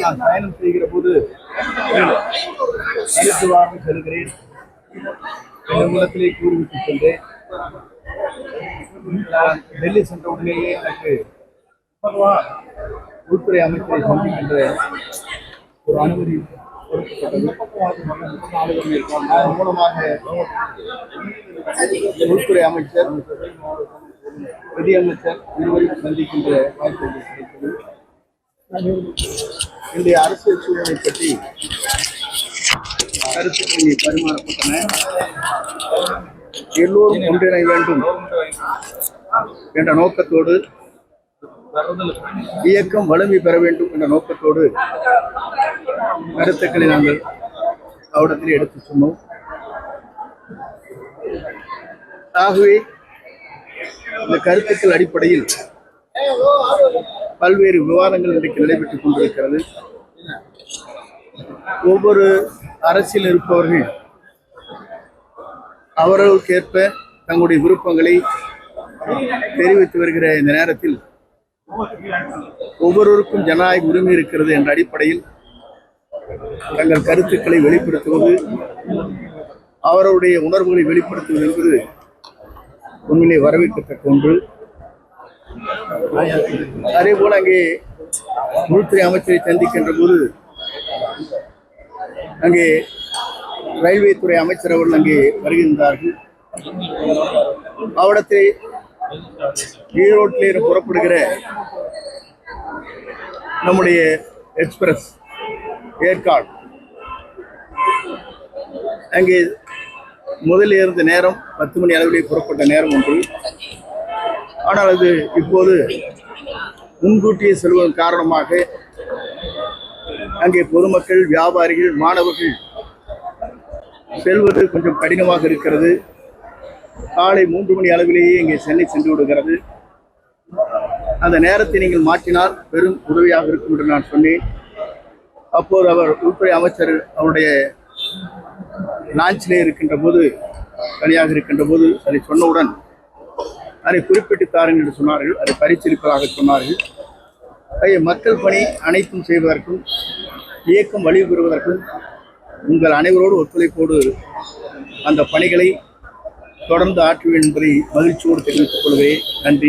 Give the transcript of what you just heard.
நான் பயணம் செய்கிற போது மருத்துவாக செல்கிறேன் என் கூறிவிட்டு சென்றேன் நான் டெல்லி சென்ற உடனேயே எனக்கு உள்துறை அமைச்சரை சந்திக்கின்ற ஒரு அனுமதி கொடுக்கப்பட்டது. அதன் மூலமாக உள்துறை அமைச்சர் நிதியமைச்சர் இருவரையும் சந்திக்கின்ற வாய்ப்பு எனக்கு இன்றைய அரசியல் சூழலை பற்றி கருத்துக்களை பரிமாறப்பட்டன. எல்லோரும் ஒன்றிணை வேண்டும் என்ற நோக்கத்தோடு இயக்கம் வலிமை பெற வேண்டும் என்ற நோக்கத்தோடு கருத்துக்களை நாங்கள் அவடத்தில் எடுத்து சொன்னோம். ஆகவே இந்த கருத்துக்கள் அடிப்படையில் பல்வேறு விவாதங்கள் இன்றைக்கு நடைபெற்றுக் கொண்டிருக்கிறது. ஒவ்வொரு அரசியல் இருப்பவர்கள் அவர்களுக்கேற்ப தங்களுடைய விருப்பங்களை தெரிவித்து வருகிற இந்த நேரத்தில் ஒவ்வொருவருக்கும் ஜனநாயக உரிமை இருக்கிறது என்ற அடிப்படையில் தங்கள் கருத்துக்களை வெளிப்படுத்துவது அவருடைய உணர்வுகளை வெளிப்படுத்துவது என்பது உண்மையிலே வரவேற்கத்தக்க ஒன்று. அதே போல அங்கே உள்துறை அமைச்சரை சந்திக்கின்ற போது அங்கே ரயில்வே துறை அமைச்சர் அவர்கள் அங்கே வருகின்றார்கள். அவடத்தை ஈரோட்டில் புறப்படுகிற நம்முடைய எக்ஸ்பிரஸ் ஏற்காடு. அங்கே முதலில் இருந்த நேரம் பத்து மணி அளவிலே புறப்பட்ட நேரம் ஒன்று ஆனால் அது இப்போது முன்கூட்டியே செல்வதன் காரணமாக அங்கே பொதுமக்கள் வியாபாரிகள் மாணவர்கள் செல்வது கொஞ்சம் கடினமாக இருக்கிறது. காலை மூன்று மணி அளவிலேயே இங்கே சென்னை சென்று விடுகிறது. அந்த நேரத்தை நீங்கள் மாற்றினால் பெரும் உதவியாக இருக்கும் என்று நான் சொன்னேன். அப்போது அவர் உள்துறை அமைச்சர் அவருடைய லான்ச்சிலே இருக்கின்ற போது தனியாக இருக்கின்ற போது அதை சொன்னவுடன் அதை குறிப்பிட்டு தாரன் என்று சொன்னார்கள் அதை பரிசீலிப்பதாக சொன்னார்கள். ஆகிய மக்கள் பணி அனைத்தும் செய்வதற்கும் இயக்கம் வலிவு பெறுவதற்கும் உங்கள் அனைவரோடு ஒத்துழைப்போடு அந்த பணிகளை தொடர்ந்து ஆற்றுவேன் என்பதை மகிழ்ச்சியோடு தெரிவித்துக் கொள்கிறேன். நன்றி.